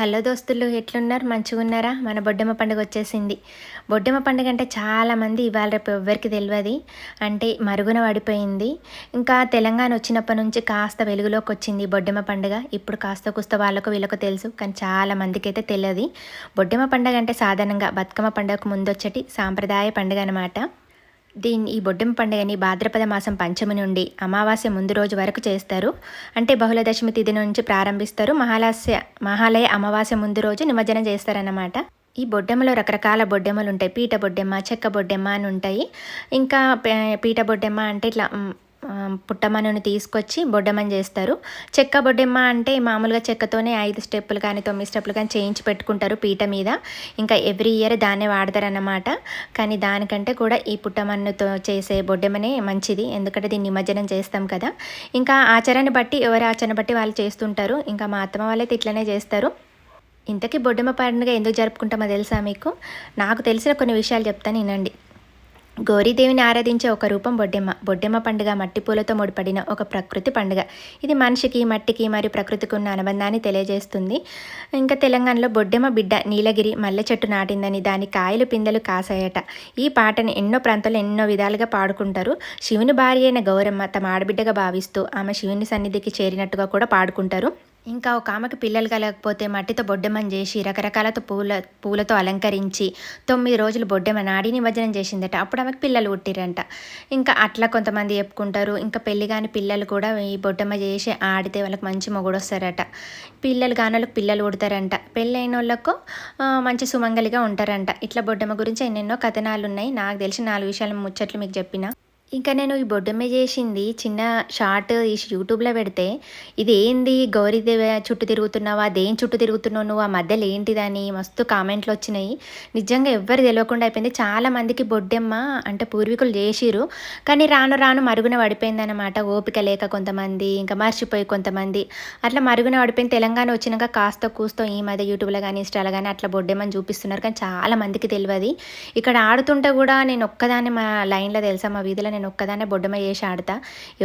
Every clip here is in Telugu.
హలో దోస్తులు ఎట్లున్నారు? మంచిగా ఉన్నారా మన బొడ్డమ్మ పండుగ వచ్చేసింది బొడ్డమ్మ పండుగ అంటే చాలామంది ఇవాళ రేపు ఎవ్వరికి తెలియదు అంటే మరుగున పడిపోయింది. ఇంకా తెలంగాణ వచ్చినప్పటి నుంచి కాస్త వెలుగులోకి వచ్చింది బొడ్డమ్మ పండుగ. ఇప్పుడు కాస్త కుస్త వాళ్ళకు వీళ్ళకు తెలుసు. కానీ చాలా మందికి అయితే తెలియదు బొడ్డమ్మ పండుగ అంటే సాధారణంగా బతుకమ్మ పండుగకు ముందు సాంప్రదాయ పండుగ అనమాట దీన్ని ఈ బొడ్డెమ్మ పండుగని భాద్రపద మాసం పంచమి నుండి అమావాస్య ముందు రోజు వరకు చేస్తారు. అంటే బహుళ దశమి తిథి నుంచి ప్రారంభిస్తారు. మహాలాస్య మహాలయ అమావాస్య ముందు రోజు నిమజ్జనం చేస్తారన్నమాట. ఈ బొడ్డెమ్మలో రకరకాల బొడ్డెమ్మలు ఉంటాయి. పీట బొడ్డెమ్మ చెక్క బొడ్డెమ్మ అని ఉంటాయి. ఇంకా పీట బొడ్డెమ్మ అంటే ఇట్లా పుట్టమన్నుని తీసుకొచ్చి బొడ్డమని చేస్తారు. చెక్క బొడ్డెమ్మ అంటే మామూలుగా చెక్కతోనే ఐదు స్టెప్పులు కానీ తొమ్మిది స్టెప్పులు కానీ చేయించి పెట్టుకుంటారు పీట మీద. ఇంకా ఎవ్రీ ఇయర్ దాన్నే వాడతారన్నమాట. కానీ దానికంటే కూడా ఈ పుట్టమన్నుతో చేసే బొడ్డెమ్మనే మంచిది. ఎందుకంటే దీన్ని నిమజ్జనం చేస్తాం కదా. ఇంకా ఆచారాన్ని బట్టి ఎవరి ఆచరణ బట్టి వాళ్ళు చేస్తుంటారు. ఇంకా మా అత్తమ్మ వాళ్ళైతే ఇట్లనే చేస్తారు. ఇంతకీ బొడ్డెమ్మ పండుగ ఎందుకు జరుపుకుంటామో తెలుసా మీకు? నాకు తెలిసిన కొన్ని విషయాలు చెప్తాను వినండి. గౌరీదేవిని ఆరాధించే ఒక రూపం బొడ్డెమ్మ. బొడ్డెమ్మ పండుగ మట్టి పూలతో ముడిపడిన ఒక ప్రకృతి పండుగ. ఇది మనిషికి మట్టికి మరియు ప్రకృతికి ఉన్న అనుబంధాన్ని తెలియజేస్తుంది. ఇంకా తెలంగాణలో బొడ్డెమ్మ బిడ్డ నీలగిరి మల్లె చెట్టు నాటిందని దాని కాయలు పిందెలు కాసాయట. ఈ పాటను ఎన్నో ప్రాంతాల్లో ఎన్నో విధాలుగా పాడుకుంటారు. శివుని భార్య అయిన గౌరమ్మ తమ ఆడబిడ్డగా భావిస్తూ ఆమె శివుని సన్నిధికి చేరినట్టుగా కూడా పాడుకుంటారు. ఇంకా ఒక ఆమెకు పిల్లలు కలగకపోతే మట్టితో బొడ్డెమని చేసి రకరకాలతో పూల పూలతో అలంకరించి తొమ్మిది రోజులు బొడ్డెమని ఆడి నిమజ్జనం చేసిందట. అప్పుడు ఆమెకు పిల్లలు పుట్టిరంట. ఇంకా అట్లా కొంతమంది చెప్పుకుంటారు. ఇంకా పెళ్ళి కాని పిల్లలు కూడా ఈ బొడ్డెమ్మ చేసి ఆడితే వాళ్ళకి మంచి మొగుడు వస్తారట. పిల్లలు కాని వాళ్ళకి పిల్లలు పుడతారంట. పెళ్ళైన వాళ్ళకు మంచి సుమంగలిగా ఉంటారంట. ఇట్లా బొడ్డెమ్మ గురించి ఎన్నెన్నో కథనాలు ఉన్నాయి నాకు తెలిసిన నాలుగు విషయాలు ముచ్చట్లు మీకు చెప్పిన. ఇంకా నేను ఈ బొడ్డమ్మ చేసింది చిన్న షార్ట్ తీసి యూట్యూబ్లో పెడితే ఇది ఏంది? గౌరీదేవి చుట్టూ తిరుగుతున్నావా? దేని చుట్టూ తిరుగుతున్నావు నువ్వు? ఆ మధ్యలో ఏంటిదని మస్తు కామెంట్లు వచ్చినాయి. నిజంగా ఎవ్వరు తెలియకుండా అయిపోయింది. చాలా మందికి బొడ్డెమ్మ అంటే పూర్వీకులు చేసిరు కానీ రాను రాను మరుగున పడిపోయిందన్నమాట. ఓపిక లేక కొంతమంది ఇంకా మర్చిపోయి కొంతమంది. అట్లా మరుగున పడిపోయింది. తెలంగాణ వచ్చినాక కాస్త కూస్తో ఈ మధ్య యూట్యూబ్లో కానీ ఇన్స్టాలో కానీ అట్లా బొడ్డెమ్మని చూపిస్తున్నారు. కానీ చాలా మందికి తెలియదు ఇక్కడ ఆడుతుంటే కూడా నేను ఒక్కదాన్ని మా లైన్లో తెలుసా? మా వీధిలో నేను ఒక్కదానే బొడ్డమ్మ చేసి ఆడతా.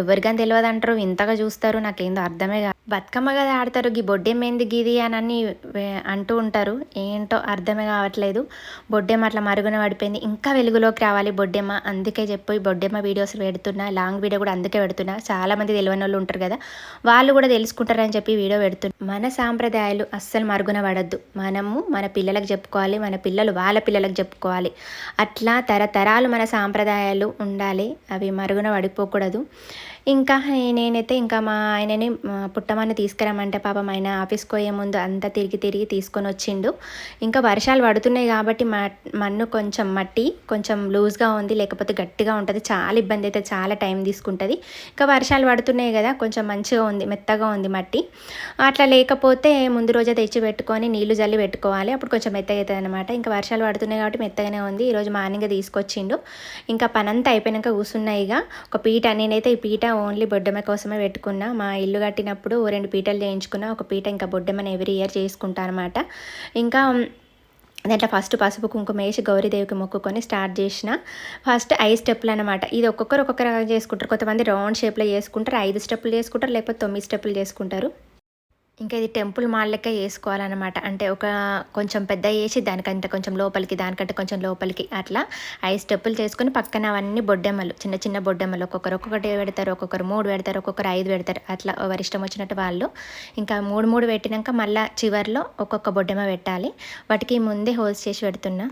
ఎవరికని తెలియదు అంటారు ఇంతగా చూస్తారు. నాకేందో అర్థమే కాదు. బతుకమ్మ కదా ఆడతారు. గీ బొడ్డెం ఏంది గిది అని అన్ని అంటూ ఉంటారు. ఏంటో అర్థమే కావట్లేదు. బొడ్డెమ్మ అట్లా మరుగున పడిపోయింది. ఇంకా వెలుగులోకి రావాలి బొడ్డెమ్మ. అందుకే చెప్పి బొడ్డెమ్మ వీడియోస్ పెడుతున్నా లాంగ్ వీడియో కూడా అందుకే పెడుతున్నా. చాలా మంది తెలియని వాళ్ళు ఉంటారు కదా. వాళ్ళు కూడా తెలుసుకుంటారని చెప్పి వీడియో పెడుతున్నా. మన సాంప్రదాయాలు అస్సలు మరుగున పడద్దు. మనము మన పిల్లలకు చెప్పుకోవాలి. మన పిల్లలు వాళ్ళ పిల్లలకు చెప్పుకోవాలి. అట్లా తరతరాలు మన సాంప్రదాయాలు ఉండాలి. అవి మరుగున పడిపోకూడదు. ఇంకా నేనైతే ఇంకా మా ఆయనని మా పుట్టమని తీసుకురమ్మంటే పాపం ఆయన ఆఫీస్కి పోయే ముందు అంతా తిరిగి తిరిగి తీసుకొని వచ్చిండు. ఇంకా వర్షాలు పడుతున్నాయి కాబట్టి మ మన్ను కొంచెం మట్టి కొంచెం లూజ్గా ఉంది లేకపోతే గట్టిగా ఉంటుంది. చాలా ఇబ్బంది అయితే చాలా టైం తీసుకుంటుంది. ఇంకా వర్షాలు పడుతున్నాయి కదా కొంచెం మంచిగా ఉంది మెత్తగా ఉంది మట్టి. అట్లా లేకపోతే ముందు రోజే తెచ్చి పెట్టుకొని నీళ్ళు జల్లి పెట్టుకోవాలి. అప్పుడు కొంచెం మెత్తగా అవుతుంది అనమాట ఇంకా వర్షాలు పడుతున్నాయి కాబట్టి మెత్తగానే ఉంది. ఈరోజు మార్నింగ్ తీసుకొచ్చిండు. ఇంకా పనంతా అయిపోయినాక కూర్చున్నాయి ఇక. ఒక పీట నేనైతే ఈ పీట ఓన్లీ బొడ్డెమ్మ కోసమే పెట్టుకున్నా. మా ఇల్లు కట్టినప్పుడు ఓ రెండు పీటలు చేయించుకున్నా. ఒక పీట ఇంకా బొడ్డెమ్మని ఎవ్రీ ఇయర్ చేసుకుంటా అనమాట ఇంకా దాంట్లో ఫస్ట్ పసుపు కుంకుమ వేసి గౌరీదేవికి మొక్కుకొని స్టార్ట్ చేసిన ఫస్ట్ ఐదు స్టెప్పులు అనమాట ఇది ఒక్కొక్కరు ఒక్కొక్క రకంగా చేసుకుంటారు. కొంతమంది రౌండ్ షేప్లో చేసుకుంటారు. ఐదు స్టెప్పులు చేసుకుంటారు. లేకపోతే తొమ్మిది స్టెప్పులు చేసుకుంటారు. ఇంకా ఇది టెంపుల్ మాల్ లెక్క వేసుకోవాలన్నమాట అంటే ఒక కొంచెం పెద్ద వేసి దానికంటే కొంచెం లోపలికి దానికంటే కొంచెం లోపలికి అట్లా ఐదు స్టెప్పులు చేసుకొని పక్కన అవన్నీ బొడ్డెమ్మలు చిన్న చిన్న బొడ్డెమ్మలు. ఒక్కొక్కరు ఒక్కొక్కటి పెడతారు ఒక్కొక్కరు మూడు పెడతారు ఒక్కొక్కరు ఐదు పెడతారు. అట్లా ఎవరి ఇష్టం వచ్చినట్టు వాళ్ళు. ఇంకా మూడు మూడు పెట్టినాక మళ్ళీ చివర్లో ఒక్కొక్క బొడ్డెమ్మ పెట్టాలి. వాటికి ముందే హోల్స్ చేసి పెడుతున్నా.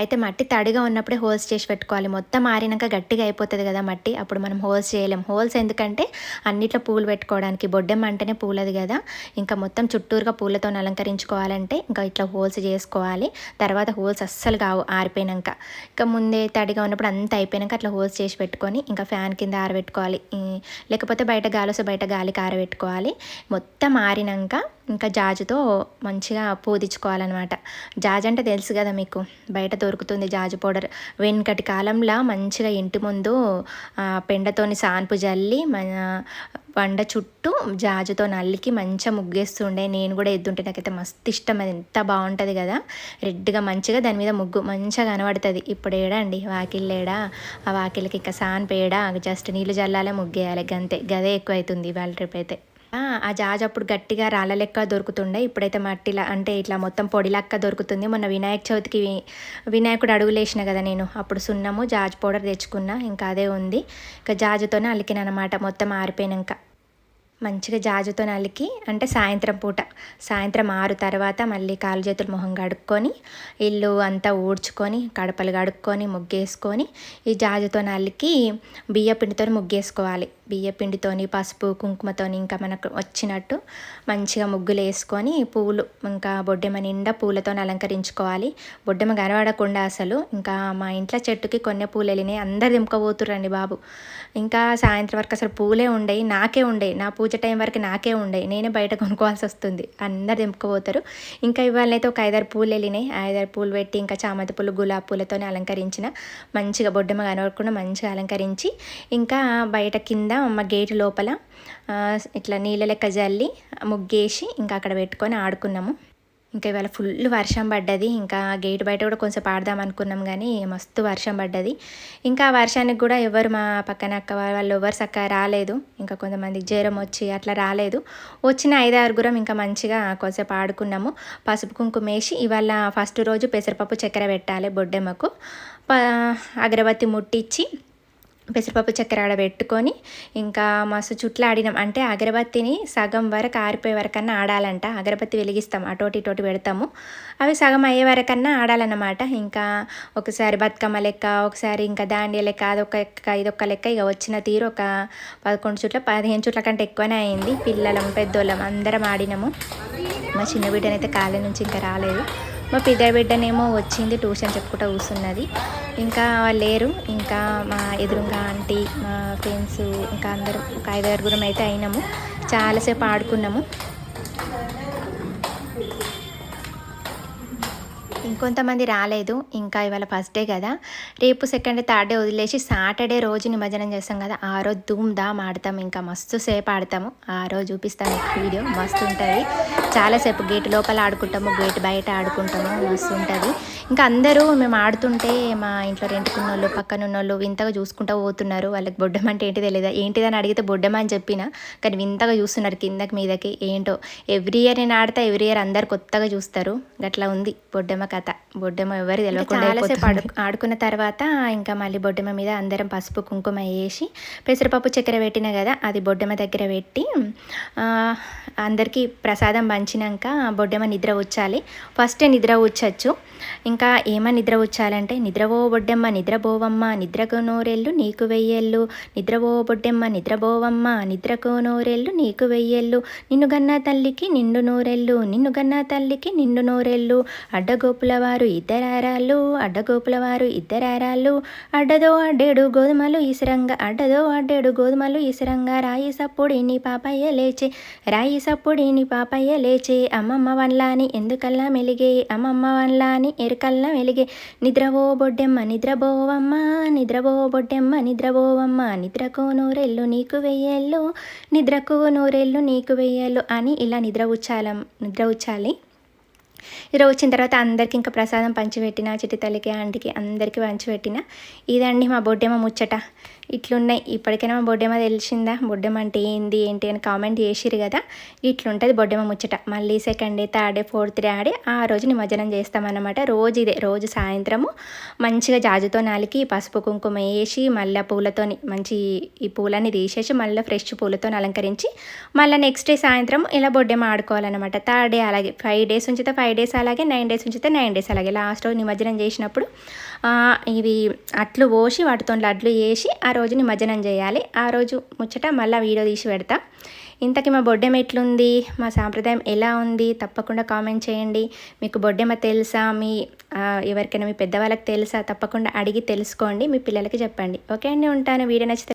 అయితే మట్టి తడిగా ఉన్నప్పుడే హోల్స్ చేసి పెట్టుకోవాలి. మొత్తం ఆరినాక గట్టిగా అయిపోతుంది కదా మట్టి. అప్పుడు మనం హోల్స్ చేయలేం. హోల్స్ ఎందుకంటే అన్నిట్లో పూలు పెట్టుకోవడానికి బొడ్డెమ్మ అంటేనే పూలది కదా. ఇంకా మొత్తం చుట్టూరుగా పూలతో అలంకరించుకోవాలంటే ఇంకా ఇట్లా హోల్స్ చేసుకోవాలి. తర్వాత హోల్స్ అస్సలు కావు ఆరిపోయినాక. ఇంకా ముందే తడిగా ఉన్నప్పుడు అంతా అయిపోయినాక అట్లా హోల్స్ చేసి పెట్టుకొని ఇంకా ఫ్యాన్ కింద ఆరబెట్టుకోవాలి. లేకపోతే బయట గాలి వస్తే బయట గాలికి ఆరబెట్టుకోవాలి. మొత్తం ఆరినాక ఇంకా జాజుతో మంచిగా పూదించుకోవాలన్నమాట. జాజ్ అంటే తెలుసు కదా మీకు బయట దొరుకుతుంది జాజు పౌడర్. వెనుకటి కాలంలో మంచిగా ఇంటి ముందు పెండతోని సాన్పు జల్లి మన వండ చుట్టూ జాజుతో నల్లికి మంచిగా ముగ్గేస్తుండే. నేను కూడా ఎద్దుంటే నాకైతే మస్తు ఇష్టం అది ఎంత బాగుంటుంది కదా. రెడ్గా మంచిగా దాని మీద ముగ్గు మంచిగా కనబడుతుంది. ఇప్పుడు ఏడండి వాకిళ్ళేడా ఆ వాకిళ్ళకి ఇంకా సాన్ పేడా జస్ట్ నీళ్ళు జల్లాలే ముగ్గేయాలి గంతే. గదే ఎక్కువ అవుతుంది ఇవాళ రేపు అయితే ఆ జాజ్ అప్పుడు గట్టిగా రాళ్ళ లెక్క దొరుకుతుండే. ఇప్పుడైతే మట్టిలా అంటే ఇట్లా మొత్తం పొడి లెక్క దొరుకుతుంది. మొన్న వినాయక చవితికి వినాయకుడు అడుగులేసిన కదా నేను. అప్పుడు సున్నము జాజ్ పౌడర్ తెచ్చుకున్నా. ఇంకా అదే ఉంది. ఇంకా జాజుతోనే అలికిన అనమాట మొత్తం ఆరిపోయినాక. మంచిగా జాజుతో నలికి అంటే సాయంత్రం పూట. సాయంత్రం ఆరు తర్వాత మళ్ళీ కాలు చేతులు మొహం కడుక్కొని ఇల్లు అంతా ఊడ్చుకొని కడపలు కడుక్కొని ముగ్గేసుకొని ఈ జాజుతో నలికి బియ్య పిండితో ముగ్గేసుకోవాలి. బియ్యపిండితోని పసుపు కుంకుమతోని ఇంకా మనకు వచ్చినట్టు మంచిగా ముగ్గులు వేసుకొని పువ్వులు ఇంకా బొడ్డెమ్మ నిండా పూలతో అలంకరించుకోవాలి. బొడ్డెమ్మ కనబడకుండా అసలు ఇంకా మా ఇంట్లో చెట్టుకి కొన్ని పూలు వెళ్ళినాయి. అందరు దింపబోతురండి బాబు. ఇంకా సాయంత్రం వరకు అసలు పూలే ఉండయి నాకే ఉండేవి నా పూజ టైం వరకు నాకే ఉండే నేనే బయట కొనుక్కోవాల్సి వస్తుంది. అందరు దింపుకుపోతారు ఇంకా ఇవాళ అయితే ఒక ఐదారు పూలు వెళ్ళినాయి. ఐదారు పూలు పెట్టి ఇంకా చామంతి పూలు గులాబీ పూలతోనే అలంకరించిన మంచిగా బొడ్డెమ్మ కనబడకుండా మంచిగా అలంకరించి ఇంకా బయట కింద మా గేటు లోపల ఇట్లా నీళ్ళ లెక్క జల్లి ముగ్గేసి ఇంకా అక్కడ పెట్టుకొని ఆడుకున్నాము. ఇంకా ఇవాళ ఫుల్ వర్షం పడ్డది. ఇంకా గేట్ బయట కూడా కొంచెం పాడదాం అనుకున్నాం కానీ మస్తు వర్షం పడ్డది. ఇంకా వర్షానికి కూడా ఎవరు మా పక్కన అక్క వాళ్ళు ఎవరు చక్కగా రాలేదు. ఇంకా కొంతమంది జ్వరం వచ్చి అట్లా రాలేదు. వచ్చిన ఐదు ఆరుగురం ఇంకా మంచిగా కొంచెంసేపు ఆడుకున్నాము. పసుపు కుంకుమ వేసి ఇవాళ ఫస్ట్ రోజు పెసరపప్పు చక్కెర పెట్టాలి బొడ్డెమ్మకు. అగరబత్తి ముట్టించి పెసరపప్పు చక్కెర ఆడబెట్టుకొని ఇంకా మస్తు చుట్లు ఆడినాం. అంటే అగరబత్తిని సగం వరకు ఆరిపోయే వరకన్నా ఆడాలంట. అగరబత్తి వెలిగిస్తాం. అటోటి ఇటోటి పెడతాము. అవి సగం అయ్యే వరకన్నా ఆడాలన్నమాట. ఇంకా ఒకసారి బతుకమ్మ లెక్క ఒకసారి ఇంకా దాండియ లెక్క అదొక లెక్క ఇదొక లెక్క. ఇక వచ్చిన తీరు ఒక పదకొండు చుట్ల పదిహేను చుట్ల కంటే ఎక్కువనే అయింది. పిల్లలం పెద్దోళ్ళం అందరం ఆడినాము. మా చిన్న బిడ్డనైతే కాలే నుంచి ఇంకా రాలేదు. మా పెద్ద బిడ్డనేమో వచ్చింది ట్యూషన్ చెప్పుకుంటూ కూర్చున్నది ఇంకా వాళ్ళు లేరు. ఇంకా మా ఎదురుగా ఆంటీ మా ఫ్రెండ్స్ ఇంకా అందరం ఒక ఐదారుగురం అయితే అయినాము. చాలాసేపు ఆడుకున్నాము. ఇంకొంతమంది రాలేదు. ఇంకా ఇవాళ ఫస్ట్ డే కదా. రేపు సెకండ్ థర్డ్ డే వదిలేసి సాటర్డే రోజు నిమజ్జనం చేస్తాం కదా. ఆ రోజు ధూమ్ ధామ్ ఆడతాం. ఇంకా మస్తు సేపు ఆడతాము. ఆ రోజు చూపిస్తాను వీడియో. మస్తు ఉంటుంది. చాలాసేపు గేట్ లోపల ఆడుకుంటాము. గేట్ బయట ఆడుకుంటాము. మస్తు ఉంటుంది. ఇంకా అందరూ మేము ఆడుతుంటే మా ఇంట్లో రెంటుకున్న వాళ్ళు పక్కన ఉన్న వాళ్ళు వింతగా చూసుకుంటూ పోతున్నారు. వాళ్ళకి బొడ్డం అంటే ఏంటి తెలియదా ఏంటిదని అడిగితే బొడ్డం అని చెప్పిన. కానీ వింతగా చూస్తున్నారు కిందకి మీదకి ఏంటో. ఎవ్రీ ఇయర్ నేను ఆడతా. ఎవ్రీ ఇయర్ అందరు కొత్తగా చూస్తారు. గట్లా ఉంది బొడ్డమ్మ కథ. బొడ్డమ్మ ఎవరు తెలియకుండా ఆడు ఆడుకున్న తర్వాత ఇంకా మళ్ళీ బొడ్డమ్మ మీద అందరం పసుపు కుంకుమ వేసి పెసరపప్పు చక్కెర పెట్టిన కదా అది బొడ్డమ్మ దగ్గర పెట్టి అందరికీ ప్రసాదం పంచినాక బొడ్డమ్మ నిద్ర వచ్చాలి. ఫస్ట్ నిద్ర వచ్చచ్చు. ఇంకా ఏమని నిద్ర వచ్చాలంటే నిద్రవో బొడ్డెమ్మ నిద్రబోవమ్మ నిద్రకు నోరెళ్ళు నీకు వెయ్యేళ్ళు. నిద్రవో బొడ్డెమ్మ నిద్రబోవమ్మ నిద్రకు నోరెళ్ళు నీకు వెయ్యేళ్ళు. నిన్ను గన్న తల్లికి నిండు నూరెళ్ళు నిన్ను గన్న తల్లికి నిండు నూరెళ్ళు. అడ్డగోపుల గోపులవారు ఇద్దరారాళ్ళు అడ్డగోపులవారు ఇద్దరారాళ్ళు. అడ్డదో అడ్డేడు గోధుమలు ఇసరంగా అడ్డదో అడ్డేడు గోధుమలు ఇసరంగా. రాయి సప్పుడిని పాపయ్య లేచే రాయి సప్పుడిని పాపయ్య లేచే. అమ్మమ్మ వన్లాని ఎందుకల్లా మెలిగే అమ్మమ్మ వన్లాని ఎరుకల్లా మెలిగే నిద్రవో బొడ్డెమ్మ నిద్రబోవమ్మ నిద్రబో బొడ్డెమ్మ నిద్రబోవమ్మ నిద్రకు నూరెళ్ళు నీకు వెయ్యేళ్ళు నిద్రకు నూరెళ్ళు నీకు వెయ్యేళ్ళు అని ఇలా నిద్ర ఉచ్చాలం నిద్ర ఉచ్చాలి ఈరోజు వచ్చిన తర్వాత అందరికి ఇంకా ప్రసాదం పంచిపెట్టిన చిట్టి తల్లికి ఆంటీకి అందరికీ పంచిపెట్టిన. ఇదండి మా బొడ్డేమ ముచ్చట. ఇట్లున్నాయి. ఇప్పటికైనా మా బొడ్డెమ్మ తెలిసిందా? బొడ్డెమ్మ అంటే ఏంది ఏంటి అని కామెంట్ చేసిరు కదా? ఇట్లుంటుంది బొడ్డెమ్మ ముచ్చట. మళ్ళీ second day third day fourth day ఆడి ఆ రోజు నిమజ్జనం చేస్తామన్నమాట. రోజు ఇదే రోజు సాయంత్రము. మంచిగా జాజుతో నాలికి పసుపు కుంకుమ వేసి మళ్ళీ పూలతోని మంచి ఈ పూలన్నీ తీసేసి మళ్ళీ ఫ్రెష్ పూలతో అలంకరించి మళ్ళీ నెక్స్ట్ డే సాయంత్రం ఇలా బొడ్డెమ్మ ఆడుకోవాలన్నమాట. థర్డ్ డే అలాగే ఫైవ్ డేస్ ఉంచితే ఫైవ్ డేస్ అలాగే నైన్ డేస్ ఉంచితే నైన్ డేస్ అలాగే. లాస్ట్ రోజు నిమజ్జనం చేసినప్పుడు ఇవి అట్లు పోసి వాటితో లడ్లు వేసి ఆ రోజు నిమజ్జనం చేయాలి. ఆ రోజు ముచ్చట మళ్ళీ వీడియో తీసి పెడతా. ఇంతకీ మా బొడ్డెం ఎట్లుంది? మా సాంప్రదాయం ఎలా ఉంది? తప్పకుండా కామెంట్ చేయండి. మీకు బొడ్డెమ తెలుసా? మీ ఎవరికైనా మీ పెద్దవాళ్ళకి తెలుసా? తప్పకుండా అడిగి తెలుసుకోండి. మీ పిల్లలకి చెప్పండి. ఓకే అండి ఉంటాను. వీడియో నచ్చితే